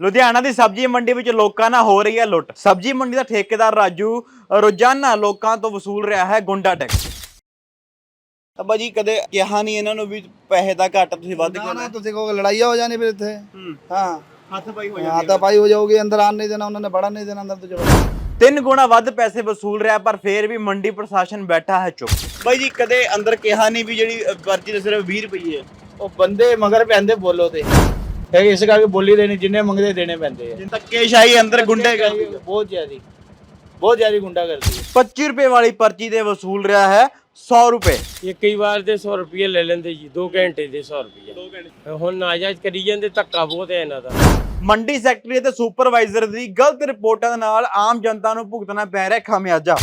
ਲੁਧਿਆਣਾ ਦੀ ਸਬਜ਼ੀ ਮੰਡੀ ਵਿੱਚ ਲੋਕਾਂ ਨਾਲ ਹੋ ਰਹੀ ਹੈ ਲੁੱਟ। ਸਬਜ਼ੀ ਮੰਡੀ ਦਾ ਠੇਕੇਦਾਰ ਰਾਜੂ ਰੋਜ਼ਾਨਾ ਲੋਕਾਂ ਤੋਂ ਵਸੂਲ ਰਿਹਾ ਹੈ ਗੁੰਡਾ ਟੈਕਸ। ਅੱਬਾ ਜੀ ਕਦੇ ਕਿਹਾ ਨਹੀਂ ਇਹਨਾਂ ਨੂੰ ਵੀ ਪੈਸੇ ਦਾ ਘੱਟ ਤੁਸੀਂ ਵੱਧ ਨਾ ਨਾ ਤੁਸੀਂ ਕਹੋਗੇ ਲੜਾਈਆਂ ਹੋ ਜਾਣੀ ਫਿਰ ਇੱਥੇ। ਹੂੰ। ਹਾਂ। ਹੱਥ ਪਾਈ ਹੋ ਆਤਾ ਪਾਈ ਹੋ ਜਾਊਗੀ ਅੰਦਰ ਆਣ ਨਹੀਂ ਦੇਣਾ ਉਹਨਾਂ ਨੇ ਬੜਾ ਨਹੀਂ ਦੇਣਾ ਅੰਦਰ ਤੋਂ ਜਬਰ ਤਿੰਨ ਗੁਣਾ ਵੱਧ ਪੈਸੇ ਵਸੂਲ ਰਿਹਾ ਪਰ ਫੇਰ ਵੀ ਮੰਡੀ ਪ੍ਰਸ਼ਾਸਨ ਬੈਠਾ ਹੈ ਚੁੱਪ। ਬਾਈ ਜੀ ਕਦੇ ਅੰਦਰ ਕਿਹਾ ਨਹੀਂ ਵੀ ਜਿਹੜੀ ਪਰਚੀ ਤੇ ਸਿਰਫ 20 ਰੁਪਏ ਹੈ ਉਹ ਬੰਦੇ ਮਗਰ ਪੈਂਦੇ ਬੋਲੋ ਤੇ। ਇਹ ਇਸ ਕਰਕੇ ਬੋਲੀ ਦੇਣੀ ਜਿੰਨੇ ਮੰਗਦੇ ਦੇਣੇ ਪੈਂਦੇ ਆ। ਧੱਕੇਸ਼ਾਹੀ ਅੰਦਰ ਗੁੰਡੇ ਕਰਦੀ ਬਹੁਤ ਜ਼ਿਆਦੀ ਬਹੁਤ ਜ਼ਿਆਦੀ ਗੁੰਡਾ ਕਰਦੀ ਹੈ 25 ਰੁਪਏ ਵਾਲੀ ਪਰਚੀ ਤੇ ਵਸੂਲ ਰਿਹਾ ਹੈ 100 ਰੁਪਏ। ਇਹ ਕਈ ਵਾਰ ਦੇ 100 ਰੁਪਏ ਲੈ ਲੈਂਦੇ ਜੀ 2 ਘੰਟੇ ਦੇ 100 ਰੁਪਏ 2 ਘੰਟੇ ਹੁਣ ਨਾਜਾਇਜ਼ ਕਰੀ ਜਾਂਦੇ ਧੱਕਾ ਬਹੁਤ ਹੈ ਇਹਨਾਂ ਦਾ। ਮੰਡੀ ਸੈਕਟਰੀ ਅਤੇ ਸੁਪਰਵਾਈਜ਼ਰ ਦੀ ਗਲਤ ਰਿਪੋਰਟਾਂ ਨਾਲ ਆਮ ਜਨਤਾ ਨੂੰ ਭੁਗਤਣਾ ਪੈ ਰਿਹਾ ਖਾਮਿਆਜਾ।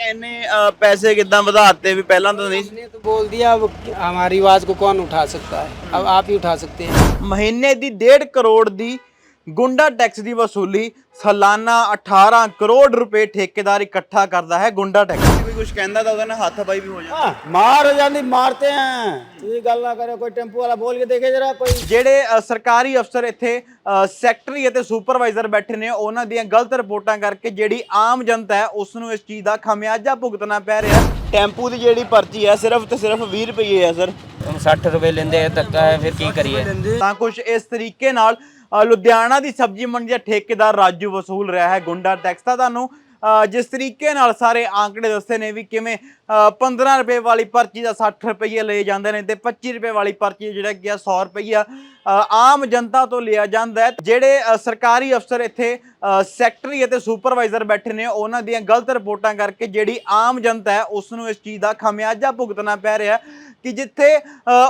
ਯਾਨੀ ਵੀ ਐਨੇ ਪੈਸੇ ਕਿਦਾਂ ਵਧਾਤੇ ਵੀ ਪਹਿਲਾਂ ਤਾਂ ਨਹੀਂ ने तो बोल दिया अब हमारी आवाज को कौन उठा सकता है अब आप ही उठा सकते हैं ਮਹੀਨੇ ਦੀ 1.5 ਕਰੋੜ ਦੀ ਗੁੰਡਾ ਟੈਕਸ ਦੀ ਵਸੂਲੀ ਸਾਲਾਨਾ 18 ਕਰੋੜ ਰੁਪਏ ਠੇਕੇਦਾਰ ਇਕੱਠਾ ਕਰਦਾ ਹੈ ਗੁੰਡਾ ਟੈਕਸ। ਕੋਈ ਕੁਝ ਕਹਿੰਦਾ ਤਾਂ ਉਹਦੇ ਨਾਲ ਹੱਥਬਾਈ ਵੀ ਹੋ ਜਾਂਦਾ। ਮਾਰ ਜਾਂਦੀ ਮਾਰਤੇ ਹੈ ਤੁਸੀਂ ਗੱਲ ਨਾ ਕਰੋ ਕੋਈ ਟੈਂਪੂ ਵਾਲਾ ਬੋਲ ਕੇ ਦੇਖੇ ਜਰਾ ਕੋਈ। ਜਿਹੜੇ ਸਰਕਾਰੀ ਅਫਸਰ ਇੱਥੇ ਸੈਕਟਰੀ ਅਤੇ ਸੁਪਰਵਾਈਜ਼ਰ ਬੈਠੇ ਨੇ ਉਹਨਾਂ ਦੀਆਂ ਗਲਤ ਰਿਪੋਰਟਾਂ ਕਰਕੇ ਜਿਹੜੀ ਆਮ ਜਨਤਾ ਹੈ ਉਸ ਨੂੰ ਇਸ ਚੀਜ਼ ਦਾ ਖਮਿਆਜ਼ਾ ਭੁਗਤਣਾ ਪੈ ਰਿਹਾ। ਟੈਂਪੂ ਦੀ ਜਿਹੜੀ ਪਰਚੀ ਹੈ ਸਿਰਫ ਤੇ ਸਿਰਫ 20 ਰੁਪਏ ਹੈ ਸਰ। 60 ਰੁਪਏ ਲੈਂਦੇ ਆ ਹੈ ਫਿਰ ਕੀ ਕਰੀਏ? ਤਾਂ ਕੁਝ ਇਸ ਤਰੀਕੇ ਨਾਲ ਲੁਧਿਆਣਾ ਦੀ ਸਬਜ਼ੀ ਮੰਡੀ ਦਾ ਠੇਕੇਦਾਰ ਰਾਜੂ ਵਸੂਲ ਰਿਹਾ ਹੈ ਗੁੰਡਾ ਟੈਕਸ ਤਾਂ ਤੁਹਾਨੂੰ ਜਿਸ ਤਰੀਕੇ ਨਾਲ ਸਾਰੇ ਆંકੜੇ ਦੱਸੇ ਨੇ ਵੀ ਕਿਵੇਂ ਅ, 15 ਰੁਪਏ ਵਾਲੀ ਪਰਚੀ ਦਾ 60 ਰੁਪਏ ਲਏ ਜਾਂਦੇ ਨੇ ਤੇ 25 ਰੁਪਏ ਵਾਲੀ ਪਰਚੀ ਜਿਹੜਾ ਕਿ ਆ 100 ਰੁਪਈਆ ਆਮ ਜਨਤਾ ਤੋਂ ਲਿਆ ਜਾਂਦਾ ਹੈ। ਜਿਹੜੇ ਸਰਕਾਰੀ ਅਫਸਰ ਇੱਥੇ ਸੈਕਟਰੀ ਅਤੇ ਸੁਪਰਵਾਈਜ਼ਰ ਬੈਠੇ ਨੇ ਉਹਨਾਂ ਦੀਆਂ ਗਲਤ ਰਿਪੋਰਟਾਂ ਕਰਕੇ ਜਿਹੜੀ ਆਮ ਜਨਤਾ ਹੈ ਉਸ ਨੂੰ ਇਸ ਚੀਜ਼ ਦਾ ਖਮਿਆਜਾ ਭੁਗਤਣਾ ਪੈ ਰਿਹਾ ਕਿ ਜਿੱਥੇ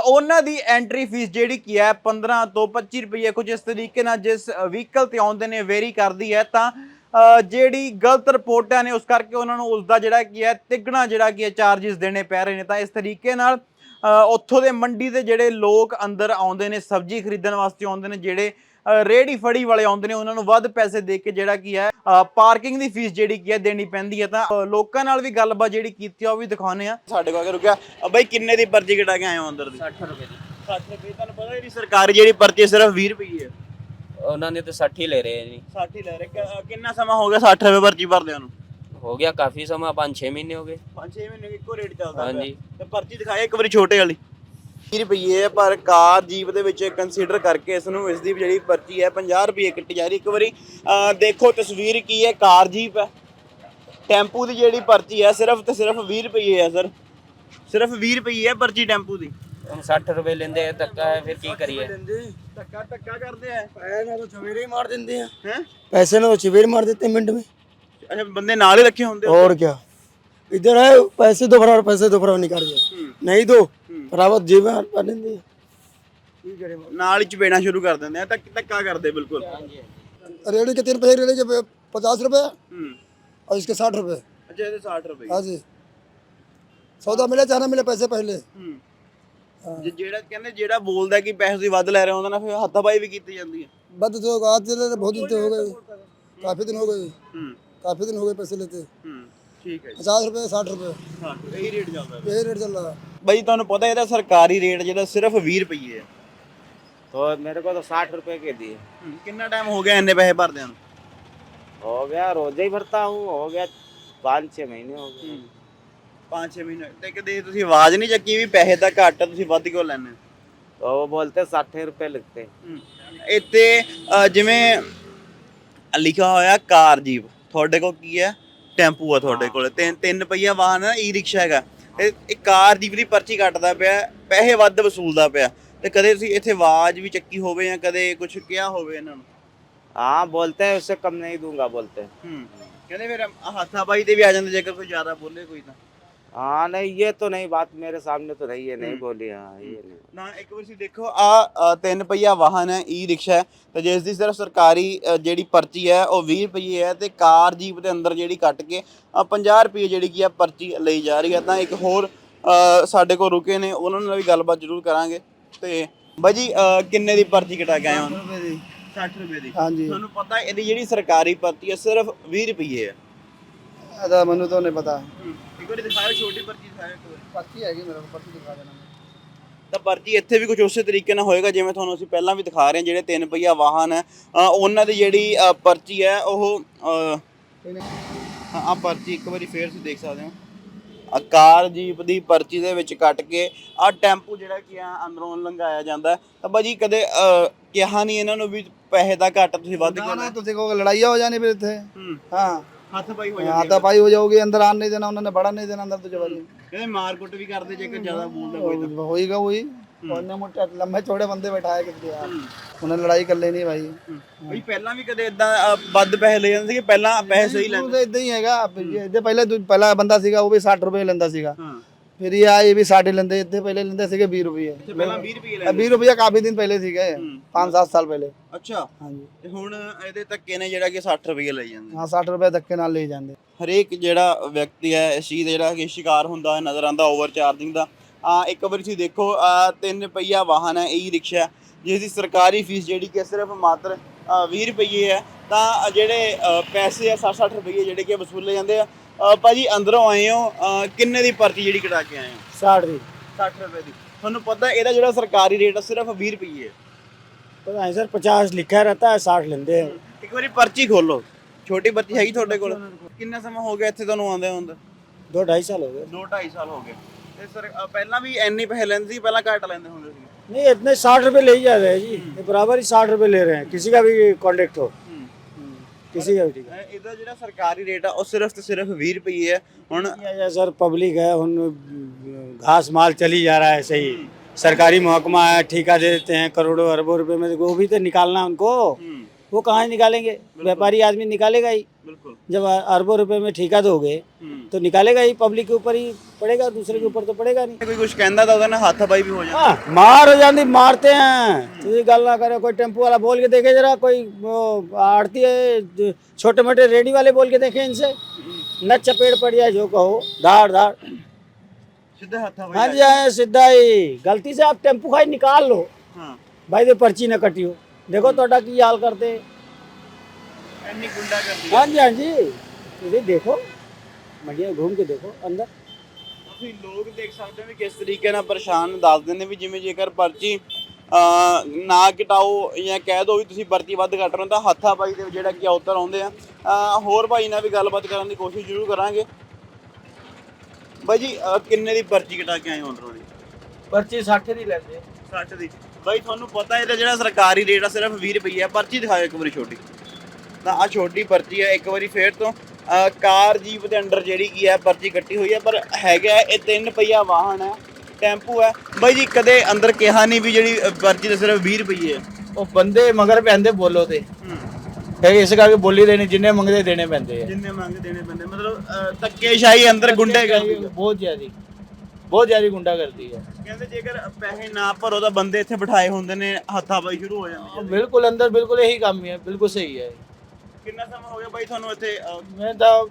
ਉਹਨਾਂ ਦੀ ਐਂਟਰੀ ਫੀਸ ਜਿਹੜੀ ਕੀ ਹੈ 15 ਤੋਂ 25 ਰੁਪਏ ਕੁਝ ਇਸ ਤਰੀਕੇ ਨਾਲ ਜਿਸ ਵਹੀਕਲ ਤੇ ਆਉਂਦੇ ਨੇ ਵੇਰੀ ਕਰਦੀ ਹੈ ਤਾਂ ਜਿਹੜੀ ਗਲਤ ਰਿਪੋਰਟਾਂ ਨੇ ਉਸ ਕਰਕੇ ਉਹਨਾਂ ਨੂੰ ਉਸ ਦਾ ਜਿਹੜਾ ਕੀ ਹੈ ਤਿੱਗਣਾ ਜਿਹੜਾ ਕੀ ਹੈ ਚਾਰजेस ਦੇਣੇ ਪੈ ਰਹੇ ਨੇ। ਤਾਂ ਇਸ ਤਰੀਕੇ ਨਾਲ ਉੱਥੋਂ ਦੇ ਮੰਡੀ ਦੇ ਜਿਹੜੇ ਲੋਕ ਅੰਦਰ ਆਉਂਦੇ ਨੇ ਸਬਜ਼ੀ ਖਰੀਦਣ ਵਾਸਤੇ ਆਉਂਦੇ ਨੇ ਜਿਹੜੇ ਅ, ਰੇਹੜੀ ਫੜੀ ਵਾਲੇ ਆਉਂਦੇ ਨੇ ਉਹਨਾਂ ਨੂੰ ਵੱਧ ਪੈਸੇ ਦੇ ਕੇ ਜਿਹੜਾ ਕੀ ਹੈ ਪਾਰਕਿੰਗ ਦੀ ਫੀਸ ਜਿਹੜੀ ਕੀ ਹੈ ਦੇਣੀ ਪੈਂਦੀ ਹੈ ਤਾਂ ਲੋਕਾਂ ਨਾਲ ਵੀ ਗੱਲਬਾਤ ਜਿਹੜੀ ਕੀਤੀ ਆ ਉਹ ਵੀ ਦਿਖਾਉਨੇ ਆ। ਸਾਡੇ ਕੋਲ ਆ ਕੇ ਰੁਕਿਆ ਅ ਬਾਈ ਕਿੰਨੇ ਦੀ ਪਰਚੀ ਕਟਾ ਕੇ ਆਏ ਅੰਦਰ ਦੀ? 60 ਰੁਪਏ ਦੀ। 60 ਰੁਪਏ ਤੁਹਾਨੂੰ ਪਤਾ ਜਿਹੜੀ ਸਰਕਾਰੀ ਜਿਹੜੀ ਪਰਚੀ ਸਿਰਫ 20 ਰੁਪਏ ਹੈ। ਉਹਨਾਂ ਨੇ ਤਾਂ 60 ਹੀ ਲੈ ਰਹੇ ਨੇ 60 ਹੀ ਲੈ ਰਹੇ। ਕਿੰਨਾ ਸਮਾਂ ਹੋ ਗਿਆ 60 ਰੁਪਏ ਪਰਚੀ ਭਰਦੇ ਨੂੰ? ਹੋ ਗਿਆ ਕਾਫੀ ਸਮਾਂ 5-6 ਮਹੀਨੇ ਹੋ ਗਏ। 5-6 ਮਹੀਨੇ ਇੱਕੋ ਰੇਟ ਚੱਲਦਾ ਹਾਂਜੀ। ਤੇ ਪਰਚੀ ਦਿਖਾਏ ਇੱਕ ਵਾਰੀ ਛੋਟੇ ਵਾਲੀ। ਰੁਪਏ ਹੈ ਪਰ ਕਾਰ ਜੀਪ ਦੇ ਵਿੱਚ ਕੰਸੀਡਰ ਕਰਕੇ ਇਸ ਨੂੰ ਇਸ ਦੀ ਜਿਹੜੀ ਪਰਚੀ ਹੈ 50 ਰੁਪਏ ਕੱਟੀ ਜਾ ਰਹੀ ਇੱਕ ਵਾਰੀ ਅਹ ਦੇਖੋ ਤਸਵੀਰ ਕੀ ਹੈ ਕਾਰ ਜੀਪ ਹੈ ਟੈਂਪੂ ਦੀ ਜਿਹੜੀ ਪਰਚੀ ਹੈ ਸਿਰਫ ਤੇ ਸਿਰਫ 20 ਰੁਪਏ ਹੈ ਸਰ ਸਿਰਫ 20 ਰੁਪਏ ਹੈ ਪਰਚੀ ਟੈਂਪੂ ਦੀ हम साठ रुपए लेंदे हैं धक्का है फिर की करिए ਧੱਕਾ ਧੱਕਾ ਕਰਦੇ ਆ पैसे तो चवेरे मार देते हैं ਹੈ पैसे ना तो चवेरे मार देते हैं मिनट में ਅੱਛਾ ਬੰਦੇ ਨਾਲ ਹੀ ਰੱਖੇ ਹੁੰਦੇ ਆ? और क्या इधर है पैसे दो फरार पैसे दो फरार निकाल दिए नहीं दो ਭਰਾਵਾ ਜਿਵੇਂ ਪਨਿੰਦੀ ਨਾਲ ਹੀ ਚਪੇਣਾ ਸ਼ੁਰੂ ਕਰ ਦਿੰਦੇ ਆ ਤੱਕ ਧੱਕਾ ਕਰਦੇ ਬਿਲਕੁਲ रेड़ी के तीन पैसे रेड़ी के पचास रुपए हम्म और इसके साठ रुपए ਅੱਛਾ ਇਹਦੇ 60 ਰੁਪਏ हाँ जी सौदा मिले चाहे ना मिले पैसे पहले ਹੂੰ ਜੇ ਜਿਹੜਾ ਕਹਿੰਦੇ ਜਿਹੜਾ ਬੋਲਦਾ ਕਿ ਪੈਸੇ ਤੁਸੀਂ ਵੱਧ ਲੈ ਰਹੇ ਹੋ ਉਹਦੇ ਨਾਲ ਫਿਰ ਹੱਥਾਪਾਈ ਵੀ ਕੀਤੀ ਜਾਂਦੀ ਹੈ बद तो आज ले ले, बहुत दिन तो हो गए काफ़ी दिन हो गए ਹੂੰ काफ़ी दिन हो गए पैसे लेते हम्म, ठीक है पचास रुपए साठ रुपए हाँ, तो यही रेट चल रहा है यही रेट चल रहा है ਬਾਈ ਤੁਹਾਨੂੰ ਪਤਾ ਇਹਦਾ ਸਰਕਾਰੀ ਰੇਟ ਜਿਹੜਾ ਸਿਰਫ 20 ਰੁਪਏ ਹੈ तो मेरे को तो साठ रुपए के दिए ਹੂੰ, ਕਿੰਨਾ ਟਾਈਮ ਹੋ ਗਿਆ ਇੰਨੇ ਪੈਸੇ ਭਰਦਿਆਂ ਨੂੰ हो गया रोजे ही भरता हूँ हो गया पाँच छह महीने हो गए 5-6 ਮਹੀਨੇ ਤੇ ਕਦੇ ਤੁਸੀਂ ਆਵਾਜ਼ ਨਹੀਂ ਚੱਕੀ ਵੀ ਪੈਸੇ ਤਾਂ ਘੱਟ ਆ ਤੁਸੀਂ ਵੱਧ ਕਿਉਂ ਲੈਣੇ तो वो बोलते साठ रुपए लगते ਇੱਥੇ ਅ, ਜਿਵੇਂ ਲਿਖਿਆ ਹੋਇਆ ਕਾਰ ਜੀਪ ਤੁਹਾਡੇ ਕੋਲ ਕੀ ਹੈ ਟੈਂਪੂ ਆ ਤੁਹਾਡੇ ਕੋਲ ਤਿੰਨ ਤਿੰਨ ਪਹੀਆ ਵਾਹਨ ਹੈ ਈ ਰਿਕਸ਼ਾ ਹੈਗਾ ਇਹ ਇਹ ਕਾਰ ਜੀਪ ਦੀ ਪਰਚੀ ਕੱਟਦਾ ਪਿਆ ਪੈਸੇ ਵੱਧ ਵਸੂਲਦਾ ਪਿਆ ਤੇ ਕਦੇ ਤੁਸੀਂ ਇੱਥੇ ਆਵਾਜ਼ ਵੀ ਚੱਕੀ ਹੋਵੇ ਜਾਂ ਕਦੇ ਕੁਝ ਕਿਹਾ ਹੋਵੇ ਇਹਨਾਂ ਨੂੰ हाँ बोलते हैं उससे कम नहीं दूंगा बोलते हैं ਹੂੰ ਕਹਿੰਦੇ ਫਿਰ ਹਾਥਾਪਾਈ ਤੇ ਵੀ ਆ ਜਾਂਦੇ ਜੇਕਰ ਕੋਈ ਜ਼ਿਆਦਾ ਬੋਲੇ ਕੋਈ ਤਾਂ ਹਾਂ ਨਹੀਂ ਇਹ ਤਾਂ ਨਹੀਂ ਬਾਤ ਮੇਰੇ ਸਾਹਮਣੇ ਤਾਂ ਨਹੀਂ ਹੈ ਨਹੀਂ ਬੋਲੀ ਹਾਂ ਇਹ ਨਹੀਂ ਨਾ ਇੱਕ ਵਾਰ ਸੀ ਦੇਖੋ ਆ ਤਿੰਨ ਪਹੀਆ ਵਾਹਨ ਹੈ ਈ ਰਿਕਸ਼ਾ ਹੈ ਤੇ ਜਿਸ ਦੀ ਸਿਰਫ ਸਰਕਾਰੀ ਅ, ਜਿਹੜੀ ਪਰਚੀ ਹੈ 20 ਰੁਪਏ ਹੈ ਤੇ ਕਾਰ ਜੀਪ ਦੇ ਅੰਦਰ ਜਿਹੜੀ ਕੱਟ ਕੇ 50 ਰੁਪਏ ਜਿਹੜੀ ਕੀ ਆ ਪਰਚੀ ਲਈ ਜਾ ਰਹੀ ਹੈ ਤਾਂ ਇੱਕ ਹੋਰ ਅ, ਸਾਡੇ ਕੋਲ ਰੁਕੇ ਨੇ ਉਹਨਾਂ ਨਾਲ ਵੀ ਗੱਲਬਾਤ ਜ਼ਰੂਰ ਕਰਾਂਗੇ ਤੇ ਬਾਈ ਜੀ ਅ, ਕਿੰਨੇ ਦੀ ਪਰਚੀ ਕਟਾ ਕੇ ਆਏ ਹੋ 60 ਰੁਪਏ ਦੀ ਹਾਂਜੀ ਤੁਹਾਨੂੰ ਪਤਾ ਇਹਦੀ ਜਿਹੜੀ ਸਰਕਾਰੀ ਪਰਚੀ ਹੈ ਸਿਰਫ 20 ਰੁਪਏ ਹੈ ਅਦਾ ਮੈਨੂੰ ਤਾਂ ਨਹੀਂ ਪਤਾ ਤਾਂ ਪਰਚੀ ਇੱਥੇ ਵੀ ਕੁਝ ਉਸੇ ਤਰੀਕੇ ਨਾਲ ਹੋਏਗਾ ਜਿਵੇਂ ਤੁਹਾਨੂੰ ਅਸੀਂ ਪਹਿਲਾਂ ਵੀ ਦਿਖਾ ਰਹੇ ਹਾਂ ਜਿਹੜੇ ਤਿੰਨ ਪਹੀਆ ਵਾਹਨ ਉਹਨਾਂ ਦੀ ਜਿਹੜੀ ਪਰਚੀ ਹੈ ਉਹ ਆ ਪਰਚੀ ਇੱਕ ਵਾਰੀ ਫੇਰ ਤੁਸੀਂ ਦੇਖ ਸਕਦੇ ਹੋ। ਆ ਕਾਰ ਜੀਪ ਦੀ ਪਰਚੀ ਦੇ ਵਿੱਚ ਕੱਟ ਕੇ ਆ ਟੈਂਪੂ ਜਿਹੜਾ ਕੀ ਆ ਅੰਦਰੋਂ ਲੰਘਾਇਆ ਜਾਂਦਾ ਤਾਂ ਭਾਜੀ ਕਦੇ ਕਿਹਾ ਨਹੀਂ ਇਹਨਾਂ ਨੂੰ ਵੀ ਪੈਸੇ ਦਾ ਘੱਟ ਤੁਸੀਂ ਵੱਧ ਨਾ ਤੁਸੀਂ ਕਹੋਗੇ ਲੜਾਈਆਂ ਹੋ ਜਾਣੀ ਫਿਰ ਇੱਥੇ। ਹਾਂ। ਹੱਥ ਪਾਈ ਹੋ ਜਾਓਗੇ ਅੰਦਰ ਆਣ ਨਹੀਂ ਦੇਣਾ ਉਹਨਾਂ ਨੇ ਬੜਾ ਨਹੀਂ ਦੇਣਾ ਅੰਦਰ ਤੋਂ ਜਵਾਨੀ ਕਹਿੰਦੇ ਮਾਰਕੁੱਟ ਵੀ ਕਰਦੇ ਜੇ ਕਿ ਜ਼ਿਆਦਾ ਬੋਲਦਾ ਹੋਏ ਤਾਂ। ਹੋਏਗਾ ਉਹੀ ਉਹਨੇ ਮੋਟੇ ਲੰਮੇ ਛੋੜੇ ਬੰਦੇ ਬਿਠਾਏ ਕਿਤੇ ਯਾਰ ਉਹਨੇ ਲੜਾਈ ਕਰ ਲੈਣੀ ਭਾਈ। ਭਾਈ ਪਹਿਲਾਂ ਵੀ ਕਦੇ ਇਦਾਂ ਵੱਧ ਪੈਸੇ ਲੈ ਜਾਂਦੇ ਸੀ ਪਹਿਲਾਂ ਪੈਸੇ ਸਹੀ ਲੈਂਦੇ ਇਦਾਂ ਹੀ ਹੈਗਾ। ਇਹਦੇ ਪਹਿਲਾਂ ਪਹਿਲਾ ਬੰਦਾ ਸੀਗਾ ਉਹ ਵੀ 60 ਰੁਪਏ ਲੈਂਦਾ ਸੀਗਾ। ਇਹ ਆਏ ਵੀ ਸਾਡੇ ਲੈਂਦੇ ਇੱਥੇ ਪਹਿਲੇ ਲੈਂਦੇ ਸੀਗੇ 20 ਰੁਪਏ। ਤੇ ਪਹਿਲਾਂ 20 ਰੁਪਏ ਇਹ ਲੈਂਦੇ 20 ਰੁਪਏ ਕਾਫੀ ਦਿਨ ਪਹਿਲੇ ਸੀਗੇ। 5-7 ਸਾਲ ਪਹਿਲੇ। ਅੱਛਾ। ਹਾਂਜੀ। ਤੇ ਹੁਣ ਇਹਦੇ ਧੱਕੇ ਨੇ ਜਿਹੜਾ ਕਿ 60 ਰੁਪਏ ਲਈ ਜਾਂਦੇ। ਹਾਂ 60 ਰੁਪਏ ਧੱਕੇ ਨਾਲ ਲਈ ਜਾਂਦੇ। ਹਰੇਕ ਜਿਹੜਾ ਵਿਅਕਤੀ ਹੈ ਇਸ ਚੀਜ਼ ਦਾ ਜਿਹੜਾ ਕਿ ਸ਼ਿਕਾਰ ਹੁੰਦਾ ਹੈ ਨਜ਼ਰ ਆਉਂਦਾ ਓਵਰ ਚਾਰਜਿੰਗ ਦਾ। ਆ ਇੱਕ ਵਾਰੀ ਤੁਸੀਂ ਦੇਖੋ ਆਹ ਤਿੰਨ ਪਹੀਆ ਵਾਹਨ ਹੈ ਈ ਰਿਕਸ਼ਾ ਜਿਸ ਦੀ ਸਰਕਾਰੀ ਫੀਸ ਜਿਹੜੀ ਕਿ ਸਿਰਫ ਮਾਤਰ ਅਹ 20 ਰੁਪਏ ਹੈ। ਤਾਂ ਜਿਹੜੇ ਅਹ ਪੈਸੇ ਆ 60-60 ਰੁਪਏ ਜਿਹੜੇ ਕਿ ਵਸੂਲੇ ਜਾਂਦੇ ਆ ਅਹ ਭਾਜੀ ਅੰਦਰੋਂ ਆਏ ਹੋ ਅਹ ਕਿੰਨੇ ਦੀ ਪਰਚੀ ਜਿਹੜੀ ਕਟਾ ਕੇ ਆਏ ਹੋ 60 दी 60 ਰੁਪਏ ਦੀ ਤੁਹਾਨੂੰ ਪਤਾ ਇਹਦਾ ਜਿਹੜਾ ਸਰਕਾਰੀ ਰੇਟ ਆ ਸਿਰਫ 20 ਰੁਪਏ ਹੈ पता नहीं सर पचास लिखा रहता है साठ लेते हैं ਇੱਕ ਵਾਰੀ ਪਰਚੀ ਖੋਲੋ ਛੋਟੀ ਪਰਚੀ ਹੈਗੀ ਤੁਹਾਡੇ ਕੋਲ ਕਿੰਨਾ ਸਮਾਂ ਹੋ ਗਿਆ ਇੱਥੇ ਤੁਹਾਨੂੰ ਆਉਂਦੇ ਹੁੰਦੇ दो ढाई साल हो गए 2 2.5 ਸਾਲ ਹੋ ਗਏ ਤੇ ਸਰ ਅ, ਪਹਿਲਾਂ ਵੀ ਐਨੀ ਪੈਸੇ ਲੈਂਦੇ ਸੀ ਪਹਿਲਾਂ ਘੱਟ ਲੈਂਦੇ ਹੁੰਦੇ ਸੀ नहीं इतने साठ रुपए ले ही जा रहे हैं जी ये बराबर ही साठ रुपए ले रहे हैं किसी का भी कॉन्टेक्ट हो किसी का भी ठीक है ਅ, ਇਹਦਾ ਜਿਹੜਾ ਸਰਕਾਰੀ ਰੇਟ ਆ ਉਹ ਸਿਰਫ ਤੇ ਸਿਰਫ 20 ਰੁਪਏ ਹੈ ਹੁਣ किया जाए सर पब्लिक है उन घास माल चली जा रहा है सही सरकारी महकमा है ठेका दे देते हैं करोड़ों अरबों रुपए में वो भी तो निकालना है उनको वो कहाँ निकालेंगे? व्यापारी आदमी निकालेगा ही। जब अरबों रुपए में ठेका दोगे तो, हम्म। तो निकालेगा ही पब्लिक के ऊपर ही पड़ेगा दूसरे के ऊपर तो पड़ेगा नहीं। कोई कुछ कहना था ना हाथापाई भी हो जाती हाँ, मार हो जाती मारते हैं। तुझे गल ना करे कोई टेंपो वाला बोल के देखे जरा कोई आड़ती है छोटे मोटे रेडी वाले बोल के देखे इनसे। हम्म। न चपेट पड़ जाए जो कहो धार धार हाँ जी हाँ। सीधा ही। गलती से आप टेंपू खाई निकाल लो। हाँ। भाई दे पर्ची न कटियो। ਦੇਖੋ ਤੁਹਾਡਾ ਕੀ ਹਾਲ ਕਰਦੇ। ਇੰਨੀ ਗੁੰਡਾ ਕਰਦੀ ਹਾਂਜੀ ਹਾਂਜੀ। ਤੁਸੀਂ ਦੇਖੋ ਮੰਡੀਆਂ ਘੁੰਮ ਕੇ ਦੇਖੋ ਅੰਦਰ। ਤੁਸੀਂ ਲੋਕ ਦੇਖ ਸਕਦੇ ਹੋ ਵੀ ਕਿਸ ਤਰੀਕੇ ਨਾਲ ਪਰੇਸ਼ਾਨ ਦੱਸਦੇ ਨੇ ਵੀ ਜਿਵੇਂ ਜੇਕਰ ਪਰਚੀ ਨਾ ਘਟਾਓ ਜਾਂ ਕਹਿ ਦੋ ਵੀ ਤੁਸੀਂ ਵਰਤੀ ਵੱਧ ਘਟ ਰਹੇ ਤਾਂ ਹੱਥਾ ਬਾਈ ਦੇ ਜਿਹੜਾ ਕਿ ਉਤਰ ਆਉਂਦੇ ਆ। ਹੋਰ ਭਾਈ ਨਾਲ ਵੀ ਗੱਲਬਾਤ ਕਰਨ ਦੀ ਕੋਸ਼ਿਸ਼ ਜ਼ਰੂਰ ਕਰਾਂਗੇ। ਬਾਈ ਜੀ ਕਿੰਨੇ ਦੀ ਪਰਚੀ ਘਟਾ ਕੇ ਆਏ ਹੋ ਅੰਦਰੋਂ ਦੀ? ਪਰਚੀ 60 ਦੀ ਲੈਂਦੇ। 60 ਦੀ। ਬਾਈ ਤੁਹਾਨੂੰ ਪਤਾ ਇਹਦਾ ਜਿਹੜਾ ਸਰਕਾਰੀ ਰੇਟ ਆ ਸਿਰਫ 20 ਰੁਪਏ ਆ ਪਰਚੀ ਦਿਖਾਓ ਇੱਕ ਵਾਰੀ ਛੋਟੀ। ਤਾਂ ਆ ਛੋਟੀ ਪਰਚੀ ਹੈ ਇੱਕ ਵਾਰੀ ਫੇਰ ਤੋਂ ਕਾਰ ਜੀਪ ਦੇ ਅੰਡਰ ਜਿਹੜੀ ਕੀ ਹੈ ਪਰਚੀ ਕੱਟੀ ਹੋਈ ਹੈ ਪਰ ਹੈਗਾ ਇਹ ਤਿੰਨ ਪਹੀਆ ਵਾਹਨ ਹੈ ਟੈਂਪੂ ਹੈ ਬਾਈ ਜੀ ਕਦੇ ਅੰਦਰ ਕਿਹਾ ਨਹੀਂ ਵੀ ਜਿਹੜੀ ਪਰਚੀ ਤਾਂ ਸਿਰਫ 20 ਰੁਪਏ ਹੈ ਉਹ ਬੰਦੇ ਮਗਰ ਪੈਂਦੇ ਬੋਲੋ ਤੇ। ਇਹ ਇਸ ਕਰਕੇ ਬੋਲੀ ਦੇਣੀ ਜਿੰਨੇ ਮੰਗਦੇ ਦੇਣੇ ਪੈਂਦੇ ਆ। ਜਿੰਨੇ ਮੰਗ ਦੇਣੇ ਪੈਂਦੇ ਮਤਲਬ ਅ, ਧੱਕੇਸ਼ਾਹੀ ਅੰਦਰ ਗੁੰਡੇ ਕਰਦੀ ਹੈ ਬਹੁਤ ਜ਼ਿਆਦੀ ਬਹੁਤ ਜ਼ਿਆਦੀ ਗੁੰਡਾ ਕਰਦੀ ਹੈ ਕਹਿੰਦੇ ਜੇਕਰ ਪੈਸੇ ਨਾ ਭਰੋ ਤਾਂ ਬੰਦੇ ਇੱਥੇ ਬਿਠਾਏ ਹੁੰਦੇ ਨੇ ਹੱਥਾਂ ਪਾਈ ਸ਼ੁਰੂ ਹੋ ਜਾਂਦੀ ਹੈ ਬਿਲਕੁਲ ਅੰਦਰ ਬਿਲਕੁਲ ਇਹੀ ਕੰਮ ਹੈ ਬਿਲਕੁਲ ਸਹੀ ਹੈ ਕਿੰਨਾ ਸਮਾਂ ਹੋ ਗਿਆ ਬਾਈ ਤੁਹਾਨੂੰ ਇੱਥੇ ਅ, ਮੈਂ ਤਾਂ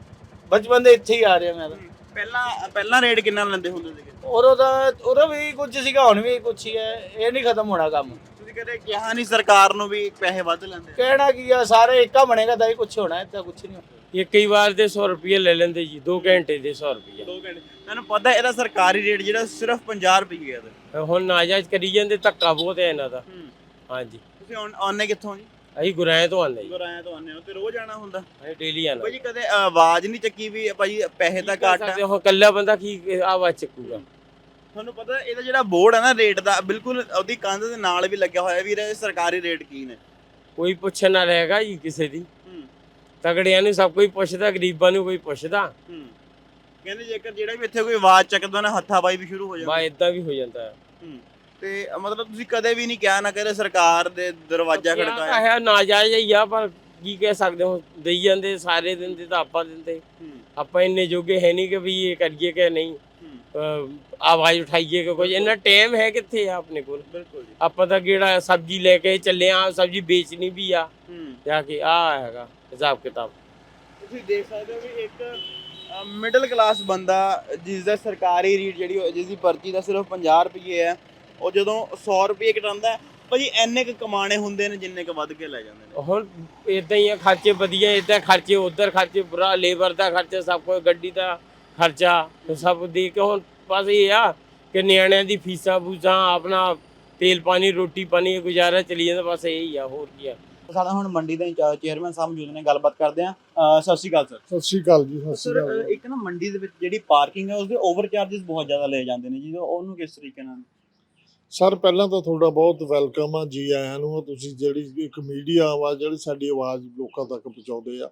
ਬਚਪਨ ਦੇ ਇੱਥੇ ਹੀ ਆ ਰਿਹਾ ਮੈਂ ਤਾਂ ਪਹਿਲਾਂ ਪਹਿਲਾਂ ਰੇਟ ਕਿੰਨਾ ਲੈਂਦੇ ਹੁੰਦੇ ਸੀਗੇ ਔਰ ਉਹਦਾ ਉਹਦਾ ਵੀ ਕੁਝ ਸੀਗਾ ਹੁਣ ਵੀ ਕੁਝ ਹੀ ਹੈ ਇਹ ਨਹੀਂ ਖਤਮ ਹੋਣਾ ਕੰਮ ਤੁਸੀਂ ਕਦੇ ਕਿਹਾ ਨਹੀਂ ਸਰਕਾਰ ਨੂੰ ਵੀ ਪੈਸੇ ਵੱਧ ਲੈਂਦੇ ਕਹਿਣਾ ਕੀ ਆ ਸਾਰੇ ਇੱਕਾ ਬਣੇਗਾ ਤਾਂ ਹੀ ਕੁਝ ਹੋਣਾ ਹੈ ਤਾਂ ਕੁਝ ਨਹੀਂ ਹੋਣਾ ये कई बार दे सौ रुपये ले लेंगे जी दो घंटे दे सौ रुपये 2 ਘੰਟੇ ਤੁਹਾਨੂੰ ਪਤਾ ਇਹਦਾ ਸਰਕਾਰੀ ਰੇਟ ਜਿਹੜਾ ਸਿਰਫ 50 ਰੁਪਏ ਹੈ ਹੁਣ ਨਾਜਾਇਜ਼ ਕਰੀ ਜਾਂਦੇ ਧੱਕਾ ਬਹੁਤ ਹੈ ਇਹਨਾਂ ਦਾ। ਹਾਂਜੀ। ਤੁਸੀਂ ਆਉਣ- ਆਉਂਦੇ ਕਿੱਥੋਂ ਜੀ? ਅਸੀਂ ਗੁਰਾਏ ਤੋਂ ਆਉਂਦੇ ਜੀ। ਗੁਰਾਇਆ ਤੋਂ ਆਉਂਦੇ ਹੋ ਤੇ ਰੋਜ਼ ਆਣਾ ਹੁੰਦਾ? ਅਸੀਂ ਡੇਲੀ ਆਣਾ ਭਾਜੀ ਕਦੇ ਆਵਾਜ਼ ਨਹੀਂ ਚੱਕੀ ਵੀ ਭਾਜੀ ਪੈਸੇ ਤਾਂ ਘੱਟ ਆ। ਹੁਣ ਕੱਲਾ ਬੰਦਾ ਕੀ ਆਵਾਜ਼ ਚੱਕੂਗਾ? ਤੁਹਾਨੂੰ ਪਤਾ ਇਹਦਾ ਜਿਹੜਾ ਬੋਰਡ ਹੈ ਨਾ ਰੇਟ ਦਾ ਬਿਲਕੁਲ ਉਹਦੀ ਕੰਧ ਦੇ ਨਾਲ ਵੀ ਲੱਗਿਆ ਹੋਇਆ ਵੀ ਇਹਦੇ ਸਰਕਾਰੀ ਰੇਟ ਕੀ ਨੇ? ਕੋਈ ਪੁੱਛਣ ਨਾ ਰਹੇਗਾ ਜੀ ਕਿਸੇ ਦੀ। ਤਗੜਿਆਂ ਨੂੰ ਸਭ ਕੋਈ ਪੁੱਛਦਾ ਗਰੀਬਾਂ ਨੂੰ ਕੋਈ ਪੁੱਛਦਾ। ਹੂੰ। ਕਹਿੰਦੇ ਜੇਕਰ ਜਿਹੜਾ ਵੀ ਇੱਥੇ ਕੋਈ ਆਵਾਜ਼ ਚੱਕਦਾ ਨਾ ਹੱਥਾਂ ਪਾਈ ਵੀ ਸ਼ੁਰੂ ਹੋ ਬਾ ਜਾਂਦੀ ਇਦਾਂ ਵੀ ਹੋ ਜਾਂਦਾ। ਹੈ। ਹੂੰ ਤੇ ਮਤਲਬ ਤੁਸੀਂ ਕਦੇ ਵੀ ਨਹੀਂ ਕਿਹਾ ਨਾ ਕਦੇ ਸਰਕਾਰ ਦੇ ਦਰਵਾਜ਼ਾ ਖੜਕਾਇਆ? ਹੈ ਨਾਜਾਇਜ਼ ਹੀ ਆ ਪਰ ਕੀ ਕਹਿ ਸਕਦੇ ਹੋ ਦੇਈ ਜਾਂਦੇ ਸਾਰੇ ਦਿੰਦੇ ਤਾਂ ਆਪਾਂ ਦਿੰਦੇ। ਹੂੰ। ਆਪਾਂ ਇੰਨੇ ਜੋਗੇ ਹੈ ਨਹੀਂ ਕਿ ਵੀ ਇਹ ਕਰੀਏ ਕਿ ਨਹੀਂ। ਹੂੰ। ਅਹ ਆਵਾਜ਼ ਉਠਾਈਏ ਕਿ ਕੁਝ ਇੰਨਾ ਟਾਈਮ ਹੈ ਕਿੱਥੇ ਆ ਆਪਣੇ ਕੋਲ? ਬਿਲਕੁਲ ਜੀ। ਆਪਾਂ ਤਾਂ ਕਿਹੜਾ ਸਬਜ਼ੀ ਲੈ ਕੇ ਚੱਲੇ ਆ ਸਬਜ਼ੀ ਵੇਚਣੀ ਵੀ ਆ। ਹੂੰ। ਜਾ ਕੇ ਆ ਹੈਗਾ ਹਿਸਾਬ ਕਿਤਾਬ। ਤੁਸੀਂ ਦੇਖ ਸਕਦੇ ਹੋ ਵੀ ਇੱਕ ਮਿਡਲ ਕਲਾਸ ਬੰਦਾ ਜਿਸ ਦਾ ਸਰਕਾਰੀ ਰੇਟ ਜਿਹੜੀ ਉਹ- ਜਿਸ ਦੀ ਪਰਚੀ ਦਾ ਸਿਰਫ 50 ਰੁਪਏ ਹੈ ਉਹ ਜਦੋਂ 100 ਰੁਪਏ ਕਟਾਉਂਦਾ ਹੈ, ਭਾਜੀ ਇੰਨੇ ਕੁ ਕਮਾਣੇ ਹੁੰਦੇ ਨੇ ਜਿੰਨੇ ਕੁ ਵੱਧ ਕੇ ਲੈ ਜਾਂਦੇ ਨੇ। ਹੁਣ ਇਦਾਂ ਹੀ ਆ ਖਰਚੇ ਵਧੀਆ ਇਦਾਂ ਖਰਚੇ ਉਧਰ ਖਰਚੇ ਬੁਰਾ ਲੇਬਰ ਦਾ ਖਰਚਾ ਸਭ ਕੁਝ ਗੱਡੀ ਦਾ ਖਰਚਾ ਸਭ ਦੇ ਕੇ ਹੁਣ ਬਸ ਇਹ ਆ ਕਿ ਨਿਆਣਿਆਂ ਦੀ ਫੀਸਾਂ ਫੂਸਾਂ ਆਪਣਾ ਤੇਲ ਪਾਣੀ ਰੋਟੀ ਪਾਣੀ ਗੁਜ਼ਾਰਾ ਚਲੀ ਜਾਂਦਾ ਬਸ ਇਹੀ ਆ ਹੋਰ ਕੀ ਆ। ਸਾਡਾ ਹੁਣ ਮੰਡੀ ਦੇ ਇੰਚਾਰਜ ਚੇਅਰਮੈਨ ਸਾਹਿਬ ਮੌਜੂਦ ਨੇ ਗੱਲਬਾਤ ਕਰਦੇ ਆ ਸਤਿ ਸ਼੍ਰੀ ਅਕਾਲ ਸਰ। ਸਤਿ ਸ਼੍ਰੀ ਅਕਾਲ ਜੀ ਸਤਿ ਸ਼੍ਰੀ ਸਰ ਅਕਾਲ। ਇੱਕ ਨਾ ਮੰਡੀ ਦੇ ਵਿੱਚ ਜਿਹੜੀ ਪਾਰਕਿੰਗ ਹੈ ਉਸਦੇ ਓਵਰ ਚਾਰजेस ਬਹੁਤ ਜ਼ਿਆਦਾ ਲਏ ਜਾਂਦੇ ਨੇ ਜੀ। ਉਹਨੂੰ ਕਿਸ ਤਰੀਕੇ ਨਾਲ? ਸਰ ਪਹਿਲਾਂ ਤਾਂ ਤੁਹਾਡਾ ਬਹੁਤ ਵੈਲਕਮ ਆ ਜੀ ਆਇਆਂ ਨੂੰ ਤੁਸੀਂ ਜਿਹੜੀ ਇੱਕ ਮੀਡੀਆ ਆਵਾਜ਼ ਜਿਹੜੀ ਸਾਡੀ ਆਵਾਜ਼ ਲੋਕਾਂ ਤੱਕ ਪਹੁੰਚਾਉਂਦੇ ਆ।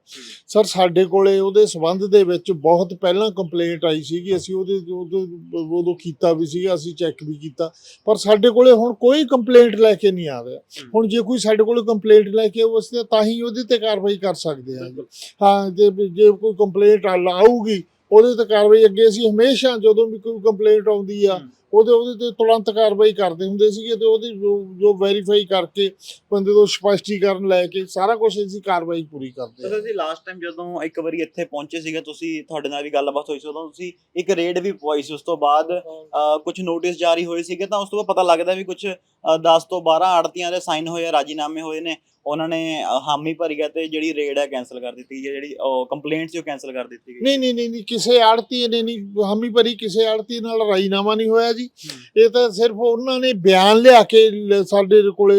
ਸਰ ਸਾਡੇ ਕੋਲੇ ਉਹਦੇ ਸਬੰਧ ਦੇ ਵਿੱਚ ਬਹੁਤ ਪਹਿਲਾਂ ਕੰਪਲੇਂਟ ਆਈ ਸੀਗੀ ਅਸੀਂ ਉਹਦੇ ਉਹਦੇ ਉਦੋਂ ਕੀਤਾ ਵੀ ਸੀਗਾ ਅਸੀਂ ਚੈੱਕ ਵੀ ਕੀਤਾ। ਪਰ ਸਾਡੇ ਕੋਲੇ ਹੁਣ ਕੋਈ ਕੰਪਲੇਂਟ ਲੈ ਕੇ ਨਹੀਂ ਆ ਰਿਹਾ। ਹੁਣ ਜੇ ਕੋਈ ਸਾਡੇ ਕੋਲੇ ਕੰਪਲੇਂਟ ਲੈ ਕੇ ਆਊ ਅਸੀਂ ਤਾਂ ਹੀ ਉਹਦੇ ਤੇ ਕਾਰਵਾਈ ਕਰ ਸਕਦੇ ਜੀ। ਹਾਂ ਜੇ ਜੇ ਕੋਈ ਕੰਪਲੇਂਟ ਆਊਗੀ ਉਹਦੇ ਤੇ ਕਾਰਵਾਈ ਅੱਗੇ ਅਸੀਂ ਹਮੇਸ਼ਾ ਜਦੋਂ ਵੀ ਕੋਈ ਕੰਪਲੇਂਟ ਆਉਂਦੀ ਆ ਉਹਦੇ ਉਹਦੇ ਤੇ ਤੁਰੰਤ ਕਾਰਵਾਈ ਕਰਦੇ ਹੁੰਦੇ ਸੀਗੇ ਤੇ ਉਹਦੀ ਜੋ- ਵੈਰੀਫਾਈ ਕਰਕੇ ਬੰਦੇ ਤੋਂ ਸਪਸ਼ਟੀਕਰਨ ਲੈ ਕੇ ਸਾਰਾ ਕੁਝ ਅਸੀਂ ਕਾਰਵਾਈ ਪੂਰੀ ਕਰਦੇ ਹਾਂ ਅਸੀਂ ਲਾਸਟ ਟਾਈਮ ਜਦੋਂ ਇੱਕ ਵਾਰੀ ਇੱਥੇ ਪਹੁੰਚੇ ਸੀਗੇ ਤੁਸੀਂ ਤੁਹਾਡੇ ਨਾਲ ਵੀ ਗੱਲਬਾਤ ਹੋਈ ਸੀ ਉਦੋਂ ਤੁਸੀਂ ਇੱਕ ਰੇਡ ਵੀ ਪਵਾਈ ਸੀ ਉਸ ਤੋਂ ਬਾਅਦ ਕੁਝ ਨੋਟਿਸ ਜਾਰੀ ਹੋਏ ਸੀਗੇ ਤਾਂ ਉਸ ਤੋਂ ਬਾਅਦ ਪਤਾ ਲੱਗਦਾ ਵੀ ਕੁਝ 10 ਤੋਂ 12 ਆੜਤੀਆਂ ਦੇ ਸਾਈਨ ਹੋਏ ਰਾਜੀਨਾਮੇ ਹੋਏ ਨੇ। ਉਹਨਾਂ ਨੇ ਹਾਮੀ ਭਰੀ ਹੈ ਤੇ ਜਿਹੜੀ ਰੇਡ ਹੈ ਕੈਨਸਲ ਕਰ ਦਿੱਤੀ ਹੈ ਜਿਹੜੀ ਕੰਪਲੇਂਟ ਸੀ ਉਹ ਕੈਨਸਲ ਕਰ ਦਿੱਤੀ ਗਈ। ਨਹੀਂ ਨਹੀਂ ਨਹੀਂ ਕਿਸੇ ਆੜਤੀ ਨੇ ਨਹੀਂ ਹਾਮੀ ਭਰੀ ਕਿਸੇ ਆੜਤੀ ਨਾਲ ਰਾਜੀਨਾਮਾ ਨਹੀਂ ਹੋਇਆ ਜੀ। ਇਹ ਤਾਂ ਸਿਰਫ ਉਹਨਾਂ ਨੇ ਬਿਆਨ ਲਿਆ ਕੇ ਸਾਡੇ ਕੋਲੇ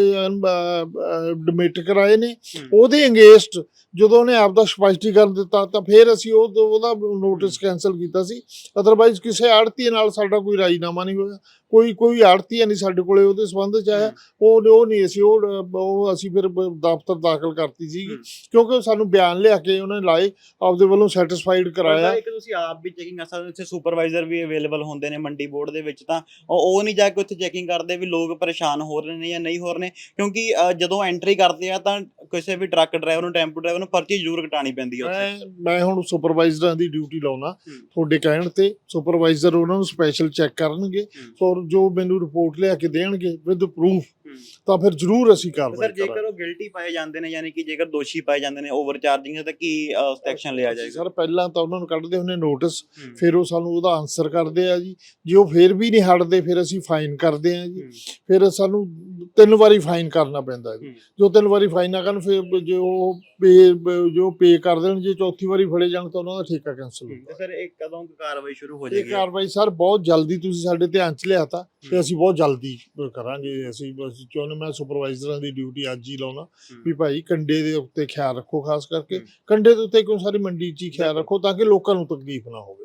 ਡਿਮਿਟ ਕਰਾਏ ਨੇ। ਉਹਦੇ ਅਗੇਂਸਟ ਜਦੋਂ ਉਹਨੇ ਆਪਦਾ ਸਪਸ਼ਟੀਕਰਨ ਦਿੱਤਾ ਤਾਂ ਫਿਰ ਅਸੀਂ ਉਹ ਉਹਦਾ ਨੋਟਿਸ ਕੈਨਸਲ ਕੀਤਾ ਸੀ। ਅਦਰਵਾਈਜ਼ ਕਿਸੇ ਆੜਤੀ ਨਾਲ ਸਾਡਾ ਕੋਈ ਰਾਜੀਨਾਮਾ ਨਹੀਂ ਹੋਇਆ। ਕੋਈ ਕੋਈ ਆੜਤੀ ਨਹੀਂ ਸਾਡੇ ਕੋਲੇ ਉਹਦੇ ਸੰਬੰਧ ਚ ਆਇਆ। ਉਹ ਉਹ ਨਹੀਂ ਅਸੀਂ ਉਹ ਉਹ ਅਸੀਂ ਫਿਰ ਦਫ਼ਤਰ ਦਾਖਲ ਕਰਤੀ ਸੀਗੀ। ਕਿਉਂਕਿ ਸਾਨੂੰ ਬਿਆਨ ਲਿਆ ਕੇ ਉਹਨਾਂ ਨੇ ਲਾਏ ਆਪਦੇ ਵੱਲੋਂ ਸੈਟੀਸਫਾਈਡ ਕਰਾਇਆ। ਇੱਕ ਤੁਸੀਂ ਆਪ ਵੀ ਚੈਕਿੰਗ ਕਰ ਸਕਦੇ ਇੱਥੇ ਸੁਪਰਵਾਈਜ਼ਰ ਵੀ ਅਵੇਲੇਬਲ ਹੁੰਦੇ ਨੇ ਮੰਡੀ ਬੋਰਡ ਦੇ ਵਿੱਚ ਤਾਂ। ਉਹ ਨਹੀਂ ਜਾ ਕੇ ਉੱਥੇ ਚੈਕਿੰਗ ਕਰਦੇ ਵੀ ਲੋਕ ਪਰੇਸ਼ਾਨ ਹੋ ਰਹੇ ਨੇ ਜਾਂ ਨਹੀਂ ਹੋ ਰਹੇ ਨੇ। ਕਿਉਂਕਿ ਜਦੋਂ ਐਂਟਰੀ ਕਰਦੇ ਆ ਤਾਂ ਕਿਸੇ ਵੀ ਟਰੱਕ ਡਰਾਈਵਰ ਨੂੰ ਟੈਂਪੂ ਡਰਾਈਵਰ ਨੂੰ ਪਰਚੀ ਜ਼ਰੂਰ ਕਟਾਣੀ ਪੈਂਦੀ ਹੈ ਉੱਥੇ। ਮੈਂ ਹੁਣ ਸੁਪਰਵਾਈਜ਼ਰਾਂ ਦੀ ਡਿਊਟੀ ਲਾਉਣਾ ਤੁਹਾਡੇ ਕਹਿਣ ਤੇ। ਸੁਪਰਵਾਈਜ਼ਰ ਉਹਨਾਂ ਨੂੰ ਸਪੈਸ਼ਲ ਚੈੱਕ ਕਰਨਗੇ। ਔਰ ਜੋ ਮੈਨੂੰ ਰਿਪੋਰਟ ਲਿਆ ਕੇ ਦੇਣਗੇ ਵਿਦ ਪ੍ਰੂਫ ਤਾਂ ਫਿਰ ਜ਼ਰੂਰ ਅਸੀਂ ਸਰ ਕਾਰਵਾਈ ਜੇਕਰ ਕਰਾਂਗੇ। ਉਹ ਗਿਲਟੀ ਪਾਏ ਜਾਂਦੇ ਨੇ ਯਾਨੀ ਕਿ ਜੇਕਰ ਦੋਸ਼ੀ ਪਾਏ ਜਾਂਦੇ ਨੇ ਓਵਰ ਚਾਰਜਿੰਗ ਤਾਂ ਕੀ ਐਕਸ਼ਨ ਲਿਆ ਜਾਏਗਾ? ਸਰ ਪਹਿਲਾਂ ਤਾਂ ਉਹਨਾਂ ਨੂੰ ਕੱਢਦੇ ਹੁੰਦੇ ਨੋਟਿਸ। ਫਿਰ ਉਹ ਸਾਨੂੰ ਉਹਦਾ ਆਨਸਰ ਕਰਦੇ ਆ ਜੀ। ਜੇ ਉਹ ਫਿਰ ਵੀ ਨਹੀਂ ਹਟਦੇ ਫਿਰ ਅਸੀਂ ਫਾਈਨ ਕਰਦੇ ਆ ਜੀ। ਫਿਰ ਸਾਨੂੰ ਤਿੰਨ ਵਾਰੀ ਫਾਈਨ ਕਰਨਾ ਪੈਂਦਾ ਜੀ। ਜੋ ਤਿੰਨ ਵਾਰੀ ਫਾਈਨ ਨਾ ਕਰਨ ਫਿਰ ਜੇ ਉਹ ਪੇ ਜੋ ਪੇ ਕਰ ਦੇਣ ਜੇ ਚੌਥੀ ਵਾਰੀ ਫੜੇ ਜਾਣ ਤਾਂ ਉਹਨਾਂ ਦਾ ਠੇਕਾ ਕੈਂਸਲ ਤੇ ਹੁੰਦਾ ਸਰ ਇਹ ਕਦੋਂ ਕਾਰਵਾਈ ਸ਼ੁਰੂ ਹੋ ਇਹ ਜਾਏਗੀ? ਕਾਰਵਾਈ ਸਰ ਬਹੁਤ ਜਲਦੀ ਤੁਸੀਂ ਸਾਡੇ ਧਿਆਨ ਚ ਲਿਆਤਾ। ਤੇ ਅਸੀਂ ਬਹੁਤ ਜਲਦੀ ਕਰਾਂਗੇ। ਅਸੀਂ ਅਸੀਂ ਚਾਹੁੰਦੇ ਮੈਂ ਸੁਪਰਵਾਈਜ਼ਰਾਂ ਦੀ ਡਿਊਟੀ ਅੱਜ ਹੀ ਲਾਉਣਾ। ਵੀ ਭਾਈ ਕੰਡੇ ਦੇ ਉੱਤੇ ਖਿਆਲ ਰੱਖੋ ਖਾਸ ਕਰਕੇ। ਕੰਡੇ ਦੇ ਉੱਤੇ ਕਿਉਂ ਸਾਰੀ ਮੰਡੀ 'ਚ ਹੀ ਖਿਆਲ ਰੱਖੋ ਤਾਂ ਕਿ ਲੋਕਾਂ ਨੂੰ ਤਕਲੀਫ ਨਾ ਹੋਵੇ।